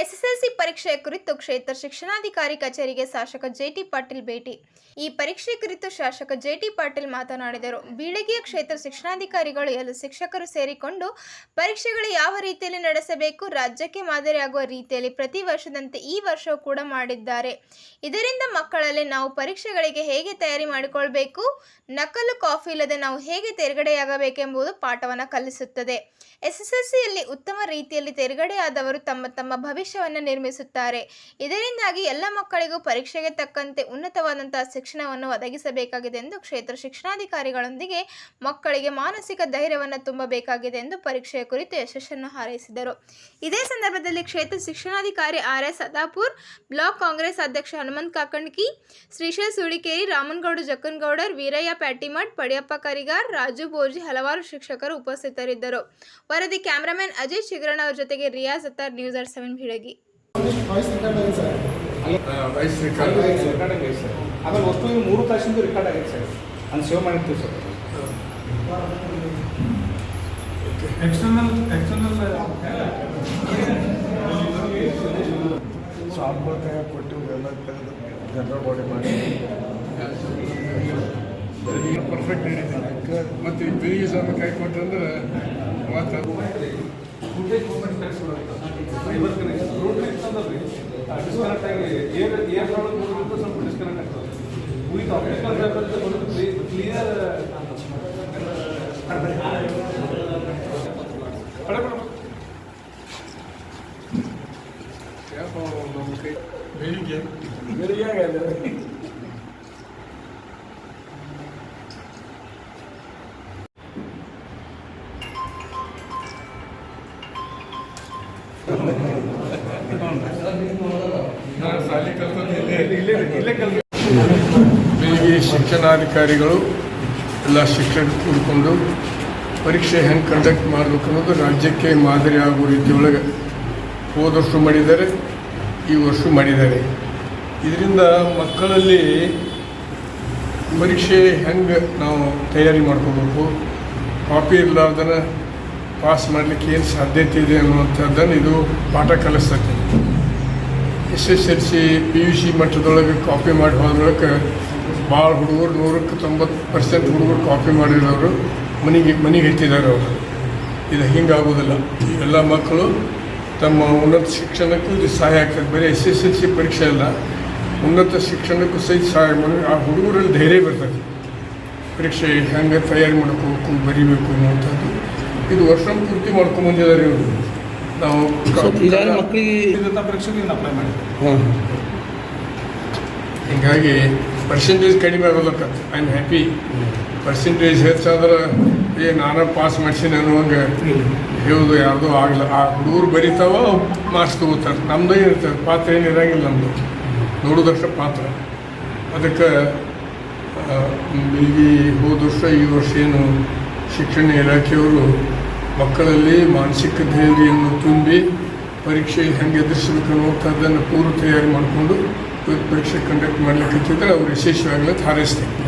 SSLC ಪರೀಕ್ಷೆಯ ಕುರಿತು ಕ್ಷೇತ್ರ ಶಿಕ್ಷಣಾಧಿಕಾರಿ ಕಚೇರಿಗೆ ಶಾಸಕ ಜೆಟಿ ಪಾಟೀಲ್ ಭೇಟಿ. ಈ ಪರೀಕ್ಷೆ ಕುರಿತು ಶಾಸಕ ಜೆಟಿ ಪಾಟೀಲ್ ಮಾತನಾಡಿದರು. ಬೀಳಗಿಯ ಕ್ಷೇತ್ರ ಶಿಕ್ಷಣಾಧಿಕಾರಿಗಳು ಎಲ್ಲ ಶಿಕ್ಷಕರು ಸೇರಿಕೊಂಡು ಪರೀಕ್ಷೆಗಳು ಯಾವ ರೀತಿಯಲ್ಲಿ ನಡೆಸಬೇಕು, ರಾಜ್ಯಕ್ಕೆ ಮಾದರಿಯಾಗುವ ರೀತಿಯಲ್ಲಿ ಪ್ರತಿ ವರ್ಷದಂತೆ ಈ ವರ್ಷವೂ ಕೂಡ ಮಾಡಿದ್ದಾರೆ. ಇದರಿಂದ ಮಕ್ಕಳಲ್ಲಿ ನಾವು ಪರೀಕ್ಷೆಗಳಿಗೆ ಹೇಗೆ ತಯಾರಿ ಮಾಡಿಕೊಳ್ಬೇಕು, ನಕಲು ಕಾಫಿ ಇಲ್ಲದೆ ನಾವು ಹೇಗೆ ತೆರುಗಡೆಯಾಗಬೇಕೆಂಬುದು ಪಾಠವನ್ನು ಕಲಿಸುತ್ತದೆ. ಎಸ್ಎಸ್ಎಲ್ಸಿಯಲ್ಲಿ ಉತ್ತಮ ರೀತಿಯಲ್ಲಿ ತೆರುಗಡೆಯಾದವರು ತಮ್ಮ ತಮ್ಮ ಭವಿಷ್ಯವನ್ನು ನಿರ್ಮಿಸುತ್ತಾರೆ. ಇದರಿಂದಾಗಿ ಎಲ್ಲ ಮಕ್ಕಳಿಗೂ ಪರೀಕ್ಷೆಗೆ ತಕ್ಕಂತೆ ಉನ್ನತವಾದಂತಹ ಶಿಕ್ಷಣವನ್ನು ಒದಗಿಸಬೇಕಾಗಿದೆ ಎಂದು ಕ್ಷೇತ್ರ ಶಿಕ್ಷಣಾಧಿಕಾರಿಗಳೊಂದಿಗೆ ಮಕ್ಕಳಿಗೆ ಮಾನಸಿಕ ಧೈರ್ಯವನ್ನು ತುಂಬಬೇಕಾಗಿದೆ ಎಂದು ಪರೀಕ್ಷೆಯ ಕುರಿತು ಯಶಸ್ಸನ್ನು ಹಾರೈಸಿದರು. ಇದೇ ಸಂದರ್ಭದಲ್ಲಿ ಕ್ಷೇತ್ರ ಶಿಕ್ಷಣಾಧಿಕಾರಿ R S Sadapur, block Congress ಅಧ್ಯಕ್ಷ ಹನುಮಂತ್ ಕಾಕಣ್ಕಿ, ಶ್ರೀಶೈಲ್ ಸುಳಿಕೇರಿ, ರಾಮನ್ಗೌಡ ಜಕ್ಕನ್ಗೌಡರ್, ವೀರಯ್ಯ ಪ್ಯಾಟಿಮಠ್, ಪಡಿಯಪ್ಪ ಕರಿಗಾರ್, ರಾಜು ಬೋಜಿ ಹಲವಾರು ಶಿಕ್ಷಕರು ಉಪಸ್ಥಿತರಿದ್ದರು. ವರದಿ ಕ್ಯಾಮರಾಮನ್ ಅಜಯ್ ಶಿಗ್ರಣ ಅವರ ಜೊತೆಗೆ Riyaz Attar, news R seven ಇವು ಮೂರು ತಾಸಿಂದು ರೆಕಾರ್ಡ್ ಆಗಿದೆ ಸರ್ ನಾನು ಸೇವ್ ಮಾಡಿರ್ತೀವಿ ಸರ್ ಎಕ್ಸ್ಟರ್ನಲ್ ಎಕ್ಸ್ಟರ್ನಲ್ ಕೈ ಕೊಟ್ಟು ಎಲ್ಲ ತೆಗೆದು ಬಾಡಿ ಮಾಡಿ ಪರ್ಫೆಕ್ಟ್ ನಡೀತದೆ ಮತ್ತು ಬಿಳಿಗೆ ಸ್ವಲ್ಪ ಕೈ ಕೊಟ್ಟಂದ್ರೆ movement fibre connection road ಇರ್ತದಲ್ರಿ disconnect ಆಗಿ ಏರ್ ಏರ್ ಒಳಗೆ ಹೋಗಿದ್ದು ಸ್ವಲ್ಪ ಡಿಸ್ಕನೆಕ್ಟ್ ಆಗ್ತದೆ ಉಳಿದ ಆಪ್ಟಿಕಲ್ ಫೈಬರ್ ಬರೋದು ಕ್ಲಿಯರ್ ಯಾಕೋ ನಮ್ಮ ಕೈ ಬೆಳಿಗ್ಗೆ ಬೆಳಿಗ್ಗೆ ಶಿಕ್ಷಣಾಧಿಕಾರಿಗಳು ಎಲ್ಲ ಶಿಕ್ಷಕರು ಕೂಡಿಕೊಂಡು ಪರೀಕ್ಷೆ ಹೆಂಗೆ ಕಂಡಕ್ಟ್ ಮಾಡಬೇಕು ಅನ್ನೋದು ರಾಜ್ಯಕ್ಕೆ ಮಾದರಿ ಆಗುವ ರೀತಿಯೊಳಗೆ ಹೋದ ವರ್ಷ ಮಾಡಿದ್ದಾರೆ, ಈ ವರ್ಷ ಮಾಡಿದ್ದಾರೆ. ಇದರಿಂದ ಮಕ್ಕಳಲ್ಲಿ ಪರೀಕ್ಷೆ ಹೆಂಗೆ ನಾವು ತಯಾರಿ ಮಾಡ್ಕೋಬೇಕು? ಕಾಪಿ ಇರಲಾರ್ದನ ಪಾಸ್ ಮಾಡಲಿಕ್ಕೆ ಏನು ಸಾಧ್ಯತೆ ಇದೆ ಅನ್ನುವಂಥದ್ದನ್ನು ಇದು ಪಾಠ ಕಲಿಸ್ತೈತೆ S S L C P U C ಮಟ್ಟದೊಳಗೆ copy ಮಾಡಿ ಹೋದ್ರೊಳಗೆ ಭಾಳ ಹುಡುಗರು ನೂರಕ್ಕೆ ತೊಂಬತ್ತು ಪರ್ಸೆಂಟ್ ಹುಡುಗರು ಕಾಪಿ ಮಾಡಿರೋರು ಮನೆಗೆ ಮನೆಗೆ ಎತ್ತಿದ್ದಾರೆ ಅವರು. ಇದು ಹಿಂಗಾಗೋದಿಲ್ಲ. ಎಲ್ಲ ಮಕ್ಕಳು ತಮ್ಮ ಉನ್ನತ ಶಿಕ್ಷಣಕ್ಕೂ ಇದು ಸಹಾಯ ಆಗ್ತದೆ. ಬರೀ ಎಸ್ ಎಸ್ ಎಲ್ ಸಿ ಪರೀಕ್ಷೆ ಅಲ್ಲ, ಉನ್ನತ ಶಿಕ್ಷಣಕ್ಕೂ ಸಹಿತ ಸಹಾಯ ಮಾಡಿ. ಆ ಹುಡುಗರಲ್ಲಿ ಧೈರ್ಯ ಬರ್ತದೆ. ಪರೀಕ್ಷೆ ಹೆಂಗೆ ತಯಾರಿ ಮಾಡ್ಕೋಬೇಕು, ಬರೀಬೇಕು ಅನ್ನುವಂಥದ್ದು. ಇದು ವರ್ಷ ಪೂರ್ತಿ ಮಾಡ್ಕೊಂಬಂದಿದ್ದಾರೆ ಇವರು. ನಾವು ಮಕ್ಕಳಿಗೆ ಪರೀಕ್ಷೆಗೆ ಅಪ್ಲೈ ಮಾಡಿದ್ದೆ. ಹೀಗಾಗಿ ಪರ್ಸೆಂಟೇಜ್ ಕಡಿಮೆ ಆಗೋದಕ್ಕೆ ಐ ಆಮ್ ಹ್ಯಾಪಿ ಪರ್ಸೆಂಟೇಜ್ ಹೆಚ್ಚಾದ್ರೆ ಏ ನಾನು ಪಾಸ್ ಮಾಡ್ಸೀನಿ ಅನ್ನುವಂಗೆ ಹೇಳೋದು ಯಾವುದೂ ಆಗಲ್ಲ ಆ ಹುಡುಗರು ಬರಿತಾವ ಮಾರ್ಕ್ಸ್ ತಗೋತಾರೆ. ನಮ್ಮದು ಇರ್ತದೆ? ಪಾತ್ರ ಏನು ಇರಂಗಿಲ್ಲ ನಮ್ಮದು ನೋಡೋದಷ್ಟೇ ಪಾತ್ರ. ಅದಕ್ಕೆ ಈ ಹೋದ ವರ್ಷ ಈ ವರ್ಷ ಏನು ಶಿಕ್ಷಣ ಇಲಾಖೆಯವರು ಮಕ್ಕಳಲ್ಲಿ ಮಾನಸಿಕ ಧೈರ್ಯವನ್ನು ತುಂಬಿ ಪರೀಕ್ಷೆ ಹೆಂಗೆ ಎದುರಿಸಬೇಕು ಅನ್ನುವಂಥದ್ದನ್ನು ಪೂರ್ವ ತಯಾರಿ ಮಾಡಿಕೊಂಡು ಪರೀಕ್ಷೆ ಕಂಡಕ್ಟ್ ಮಾಡ್ಲಿಕ್ಕೆ ಅವರು ಯಶಸ್ವಿಯಾಗಲಿ ಅಂತ ಹಾರೈಸ್ತೇನೆ